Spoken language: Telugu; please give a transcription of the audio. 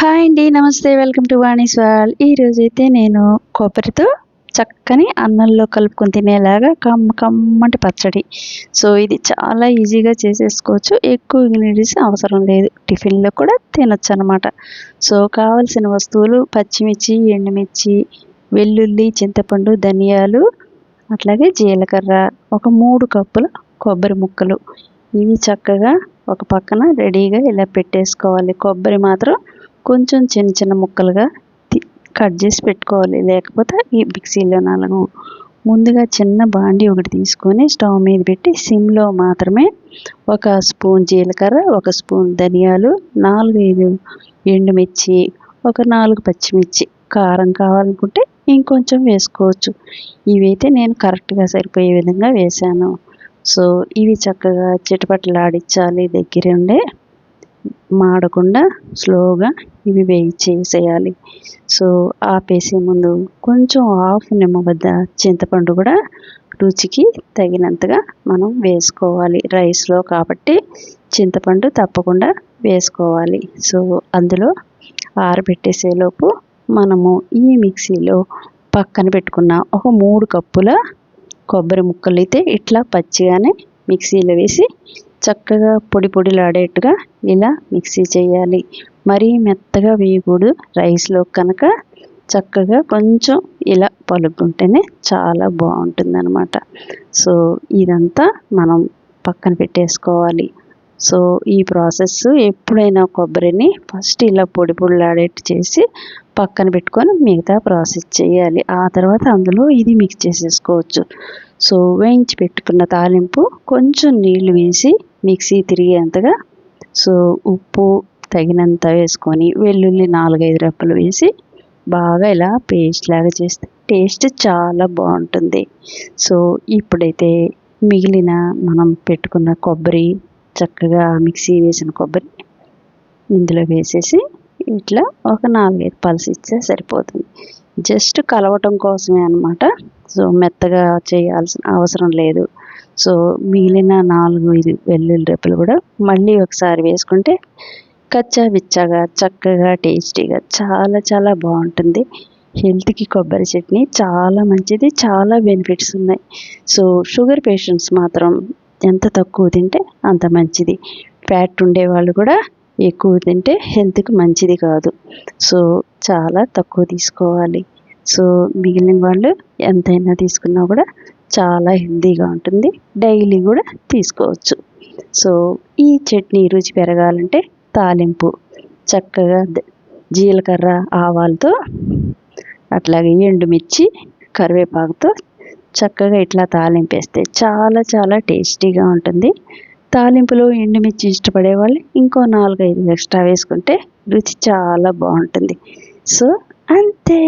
హాయ్ అండి నమస్తే వెల్కమ్ టు వాణిస్ వాల్. ఈరోజు అయితే నేను కొబ్బరితో చక్కని అన్నంలో కలుపుకొని తినేలాగా కమ్మ కమ్మటి పచ్చడి. సో ఇది చాలా ఈజీగా చేసేసుకోవచ్చు. ఎక్కువ ఇంగ్రీడియంట్స్ అవసరం లేదు. టిఫిన్లో కూడా తినొచ్చు అనమాట సో కావలసిన వస్తువులు పచ్చిమిర్చి ఎండుమిర్చి వెల్లుల్లి చింతపండు ధనియాలు అట్లాగే జీలకర్ర ఒక మూడు కప్పుల కొబ్బరి ముక్కలు. ఇవి చక్కగా ఒక పక్కన రెడీగా ఇలా పెట్టేసుకోవాలి. కొబ్బరి మాత్రం కొంచెం చిన్న చిన్న ముక్కలుగా కట్ చేసి పెట్టుకోవాలి. లేకపోతే ఈ మిక్సీలో నలగం ముందుగా చిన్న బాండి ఒకటి తీసుకొని స్టవ్ మీద పెట్టి సిమ్లో మాత్రమే ఒక స్పూన్ జీలకర్ర ఒక స్పూన్ ధనియాలు నాలుగు ఐదు ఎండుమిర్చి ఒక నాలుగు పచ్చిమిర్చి. కారం కావాలనుకుంటే ఇంకొంచెం వేసుకోవచ్చు. ఇవైతే నేను కరెక్ట్గా సరిపోయే విధంగా వేసాను సో ఇవి చక్కగా చిటపటలాడించాలి దగ్గరుండే. మాడకుండా స్లోగా ఇవి వేయించేసేయాలి సో ఆపేసే ముందు కొంచెం హాఫ్ నిమ్మబద్ద చింతపండు కూడా రుచికి తగినంతగా మనం వేసుకోవాలి. రైస్లో కాబట్టి చింతపండు తప్పకుండా వేసుకోవాలి. సో అందులో ఆరబెట్టేసేలోపు మనము ఈ మిక్సీలో పక్కన పెట్టుకున్న ఒక మూడు కప్పుల కొబ్బరి ముక్కలు అయితే ఇట్లా పచ్చిగానే మిక్సీలో వేసి చక్కగా పొడి పొడిలాడేట్టుగా ఇలా మిక్సీ చేయాలి. మరీ మెత్తగా వేయకూడదు. రైస్లో కనుక చక్కగా కొంచెం ఇలా పలుకుంటేనే చాలా బాగుంటుంది అనమాట సో ఇదంతా మనం పక్కన పెట్టేసుకోవాలి. సో ఈ ప్రాసెస్ ఎప్పుడైనా కొబ్బరిని ఫస్ట్ ఇలా పొడి పొడిలాడేట్టు చేసి పక్కన పెట్టుకొని మిగతా ప్రాసెస్ చేయాలి. ఆ తర్వాత అందులో ఇది మిక్స్ చేసేసుకోవచ్చు. సో వేయించి పెట్టుకున్న తాలింపు కొంచెం నీళ్ళు వేసి మిక్సీ తిరిగేంతగా సో ఉప్పు తగినంత వేసుకొని వెల్లుల్లి నాలుగైదు రెప్పలు వేసి బాగా ఇలా పేస్ట్ లాగా చేస్తే టేస్ట్ చాలా బాగుంటుంది. సో ఇప్పుడైతే మిగిలిన మనం పెట్టుకున్న కొబ్బరి చక్కగా మిక్సీ వేసిన కొబ్బరి ఇందులో వేసేసి ఇట్లా ఒక నాలుగైదు పల్స్ ఇస్తే సరిపోతుంది. జస్ట్ కలవటం కోసమే అనమాట సో మెత్తగా చేయాల్సిన అవసరం లేదు. సో మిగిలిన నాలుగు ఇది వెల్లుల్లి రెప్పలు కూడా మళ్ళీ ఒకసారి వేసుకుంటే కచ్చా విచ్చగా చక్కగా టేస్టీగా చాలా చాలా బాగుంటుంది. హెల్త్కి కొబ్బరి చట్నీ చాలా మంచిది చాలా బెనిఫిట్స్ ఉన్నాయి. సో షుగర్ పేషెంట్స్ మాత్రం ఎంత తక్కువ తింటే అంత మంచిది. ఫ్యాట్ ఉండే వాళ్ళు కూడా ఎక్కువ తింటే హెల్త్కి మంచిది కాదు. సో చాలా తక్కువ తీసుకోవాలి. సో మిగిలిన వాళ్ళు ఎంతైనా తీసుకున్నా కూడా చాలా హెల్తీగా ఉంటుంది. డైలీ కూడా తీసుకోవచ్చు. సో ఈ చట్నీ రుచి పెరగాలంటే తాలింపు చక్కగా జీలకర్ర ఆవాలతో అట్లాగే ఎండుమిర్చి కరివేపాకుతో చక్కగా ఇట్లా తాలింపేస్తే చాలా చాలా టేస్టీగా ఉంటుంది. తాలింపులో ఎండుమిర్చి ఇష్టపడే వాళ్ళు ఇంకో నాలుగైదు ఎక్స్ట్రా వేసుకుంటే రుచి చాలా బాగుంటుంది. సో అంతే.